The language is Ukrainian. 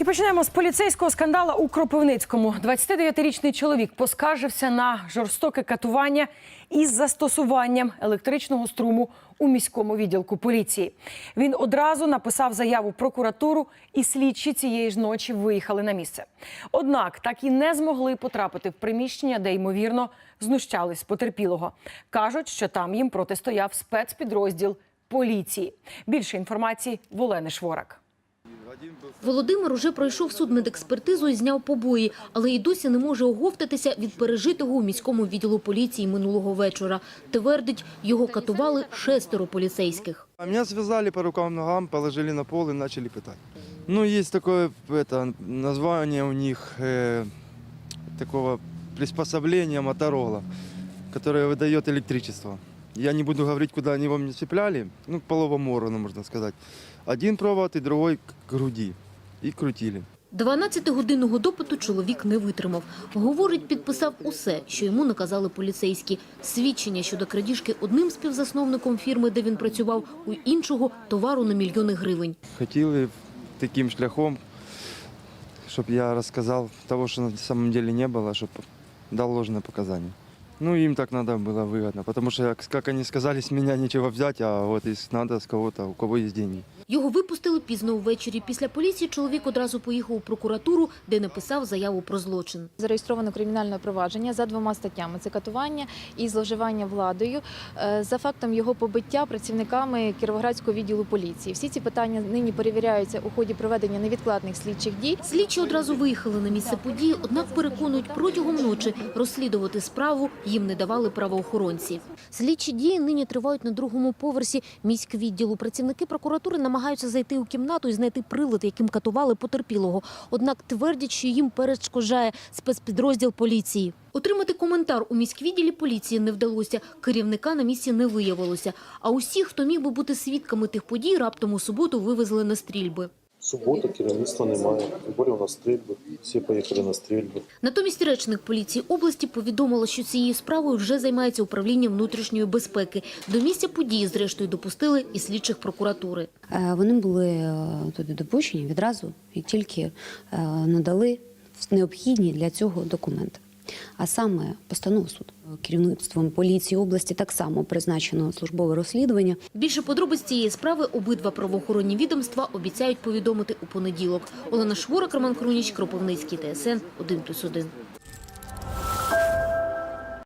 І почнемо з поліцейського скандала у Кропивницькому. 29-річний чоловік поскаржився на жорстоке катування із застосуванням електричного струму у міському відділку поліції. Він одразу написав заяву прокуратуру, і слідчі цієї ж ночі виїхали на місце. Однак так і не змогли потрапити в приміщення, де ймовірно знущались потерпілого. кажуть, що там їм протистояв спецпідрозділ поліції. Більше інформації в Олени Шворак. Володимир уже пройшов судмедекспертизу і зняв побої, але й досі не може оговтатися від пережитого у міському відділу поліції минулого вечора. Твердить, його катували шестеро поліцейських. А Меня связали по рукам, ногам, положили на пол и начали пытать. Ну, есть такое это, название у них э, такого приспособления Моторола, которое выдает электричество. Я не буду говорить, куда они его мне цепляли, ну, к половому органу, можно сказать. Один провод и другой к груди. И крутили. 12-годинного допиту чоловік не витримав. Говорить, підписав усе, що йому наказали поліцейські. Свідчення щодо крадіжки одним співзасновником фірми, де він працював, у іншого – товару на мільйони гривень. Хотели таким шляхом, чтобы я рассказал того, что на самом деле не было, чтобы дал ложное показание. Ну, им так надо было выгодно, потому что, как- они сказали, с меня нечего взять, а вот из надо с кого-то, у кого есть деньги. Його випустили пізно ввечері. Після поліції чоловік одразу поїхав у прокуратуру, де написав заяву про злочин. Зареєстровано кримінальне провадження за двома статтями: це катування і зловживання владою е, за фактом його побиття працівниками Кіровоградського відділу поліції. Всі ці питання нині перевіряються у ході проведення невідкладних слідчих дій. Слідчі одразу виїхали на місце події, однак переконують, протягом ночі розслідувати справу їм не давали правоохоронці. Слідчі дії нині тривають на другому поверсі міськвідділу. Працівники прокуратури намагаються зайти у кімнату і знайти прилад, яким катували потерпілого. Однак твердять, що їм перешкоджає спецпідрозділ поліції. Отримати коментар у міськвідділі поліції не вдалося. Керівника на місці не виявилося. А усіх, хто міг би бути свідками тих подій, раптом у суботу вивезли на стрільби. Субота, керівництва немає. Більше у нас стрільби. Всі поїхали на стрільби. Натомість речник поліції області повідомила, що цією справою вже займається управління внутрішньої безпеки. До місця події, зрештою, допустили і слідчих прокуратури. Е, Вони були е, туди допущені відразу, як тільки е, надали необхідні для цього документи. А саме постанову суду керівництвом поліції області так само призначено службове розслідування. Більше подробиць цієї справи обидва правоохоронні відомства обіцяють повідомити у понеділок. Олена Шворак, Роман Круніч, Кропивницький, ТСН 1+,1.